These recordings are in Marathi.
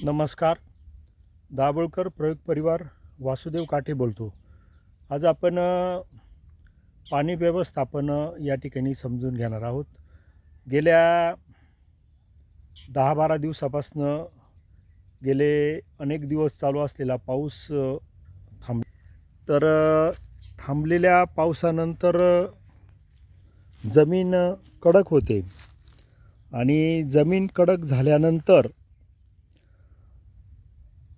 नमस्कार. दाभोळकर प्रयोग परिवार वासुदेव काठे बोलतो. आज आपण पाणी व्यवस्थापन या ठिकाणी समजून घेणार आहोत. गेल्या दहा बारा दिवसापासनं गेले अनेक दिवस चालू असलेला पाऊस थांब तर थांबलेल्या पावसानंतर जमीन कडक होते. आणि जमीन कडक झाल्यानंतर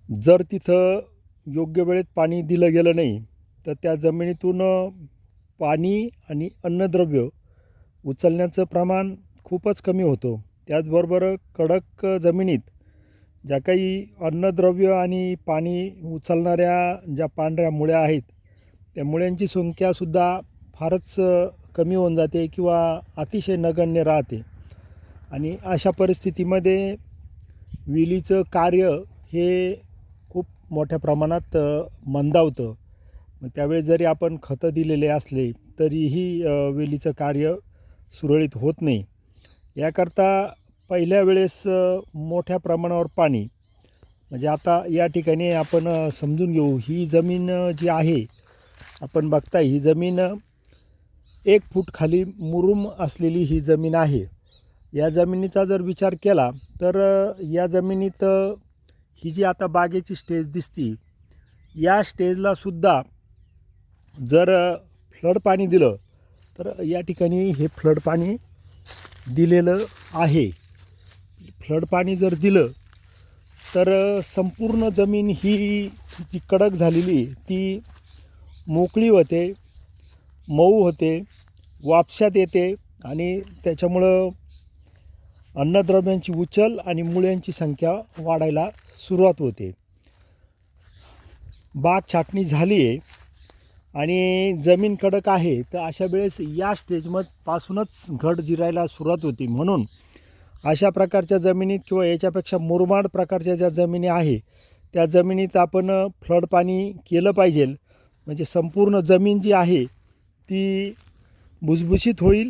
जर तिथं योग्य वेळेत पाणी दिलं गेलं नाही तर त्या जमिनीतून पाणी आणि अन्नद्रव्य उचलण्याचं प्रमाण खूपच कमी होतं. त्याचबरोबर कडक जमिनीत ज्या काही अन्नद्रव्य आणि पाणी उचलणाऱ्या ज्या पांढऱ्या मुळ्या आहेत त्या मुळ्यांची संख्यासुद्धा फारच कमी होऊन जाते किंवा अतिशय नगण्य राहते. आणि अशा परिस्थितीमध्ये विलीचं कार्य हे मोठ्या प्रमाणात मंदावतं. मग त्यावेळी जरी आपण खतं दिलेले असले तरीही वेलीचं कार्य सुरळीत होत नाही. याकरता पहिल्या वेळेस मोठ्या प्रमाणावर पाणी म्हणजे आता या ठिकाणी आपण समजून घेऊ ही जमीन जी आहे आपण बघता ही जमीन एक फूट खाली मुरुम असलेली ही जमीन आहे. या जमिनीचा जर विचार केला तर या जमिनीत ही जी आता बागेची स्टेज दिसती या स्टेजला सुद्धा जर फ्लड पाणी दिलं तर या ठिकाणी हे फ्लड पाणी दिलेलं आहे. फ्लड पाणी जर दिलं तर संपूर्ण जमीन ही जी कडक झालेली ती मोकळी होते मऊ होते वापशात येते आणि त्याच्यामुळं अन्नद्रव्यांची उचल आणि मुळ्यांची संख्या वाढायला सुरुवात होते. बाग छाटणी झाली आहे आणि जमीन कडक आहे तर अशा वेळेस या स्टेजमधपासूनच घट जिरायला सुरुवात होती. म्हणून अशा प्रकारच्या जमिनीत किंवा याच्यापेक्षा मुरमाड प्रकारच्या ज्या जमिनी आहे त्या जमिनीत आपण फ्लड पाणी केलं पाहिजे. म्हणजे संपूर्ण जमीन जी आहे ती भुसभुशीत होईल